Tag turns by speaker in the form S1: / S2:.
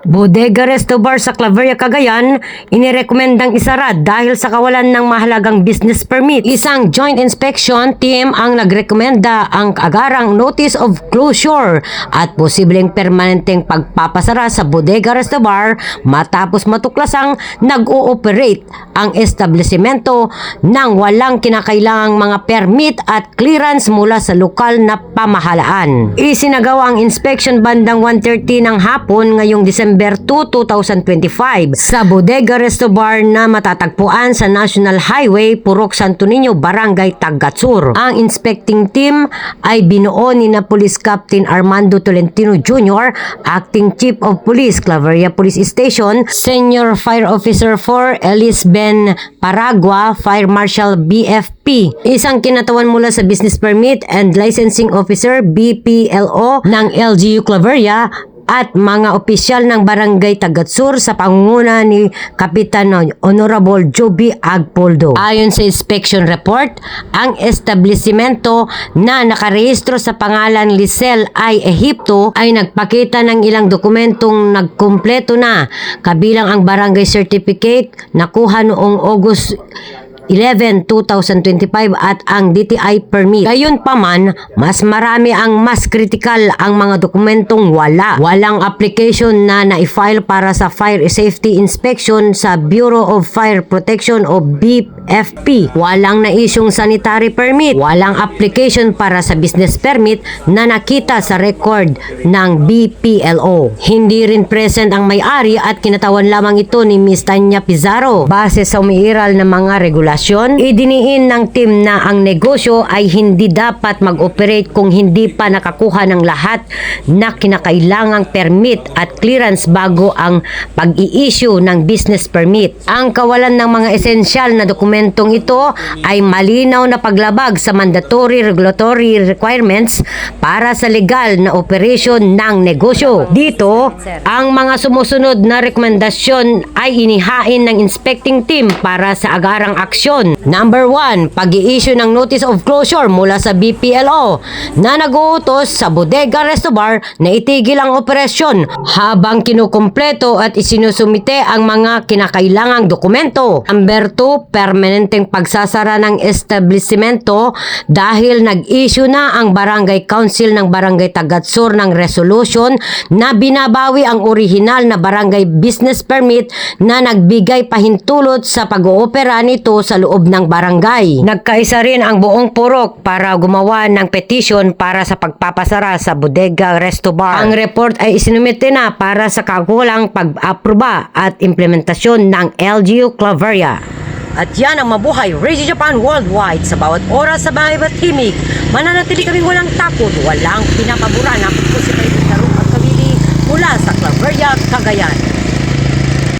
S1: Bodega Resto Bar sa Claveria, Cagayan, inirekomendang isara dahil sa kawalan ng mahalagang business permit. Isang joint inspection team ang nagrekomenda ang agarang notice of closure at posibleng permanenteng pagpapasara sa Bodega Resto Bar matapos matuklasang nag-ooperate ang establishmento ng walang kinakailangang mga permit at clearance mula sa lokal na pamahalaan. Isinagawa ang inspection bandang 1.30 ng hapon ngayong December 2, 2025 sa Bodega Resto Bar na matatagpuan sa National Highway, Purok Santo Niño, Barangay Tagatsur. Ang inspecting team ay binuo ni na Police Captain Armando Tolentino Jr., Acting Chief of Police, Claveria Police Station, Senior Fire Officer 4, Ellis Ben Paragua, Fire Marshal BFP, isang kinatawan mula sa Business Permit and Licensing Officer BPLO ng LGU Claveria at mga opisyal ng Barangay Tagatsur sa pangunguna ni Kapitan Honorable Joby Agpoldo. Ayon sa inspection report, ang establishmento na nakarehistro sa pangalan Lisel I. Ehipto ay nagpakita ng ilang dokumentong nagkumpleto na kabilang ang barangay certificate nakuha noong August 11, 2025 at ang DTI permit. Gayon pa man, mas marami ang mas kritikal ang mga dokumentong wala. Walang application na na-file para sa fire safety inspection sa Bureau of Fire Protection o BFP. Walang na-isyong sanitary permit. Walang application para sa business permit na nakita sa record ng BPLO. Hindi rin present ang may-ari at kinatawan lamang ito ni Ms. Tanya Pizarro. Base sa umiiral ng mga regulasyon, idiniin ng team na ang negosyo ay hindi dapat mag-operate kung hindi pa nakakuha ng lahat na kinakailangang permit at clearance bago ang pag-i-issue ng business permit. Ang kawalan ng mga esensyal na dokumentong ito ay malinaw na paglabag sa mandatory regulatory requirements para sa legal na operation ng negosyo. Dito, ang mga sumusunod na rekomendasyon ay inihain ng inspecting team para sa agarang aksyon. Number 1, pag-i-issue ng notice of closure mula sa BPLO na nag-uutos sa Bodega Resto Bar na itigil ang operasyon habang kinukumpleto at isinusumite ang mga kinakailangang dokumento. Number 2, permanenteng pagsasara ng establishmento dahil nag-issue na ang Barangay Council ng Barangay Tagatsur ng resolution na binabawi ang orihinal na barangay business permit na nagbigay pahintulot sa pag-oopera nito sa loob ng barangay. Nagkaisa rin ang buong purok para gumawa ng petition para sa pagpapasara sa Bodega Resto Bar. Ang report ay isinumite na para sa kagulang pag-aproba at implementasyon ng LGU Claveria. At yan ang mabuhay Radio Japan Worldwide sa bawat oras sa mga iba't himig. Mananatili kaming walang takot, walang pinapabura. Napit ko si President Tarong Pagkabili mula sa Claveria, Cagayan.